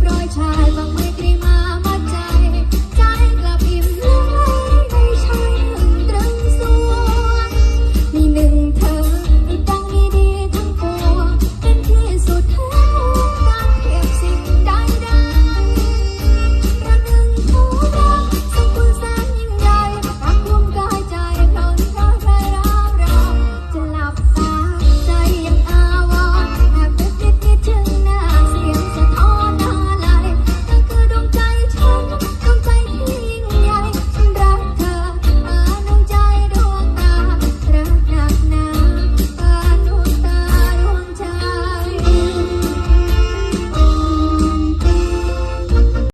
บรอยชายบางไม่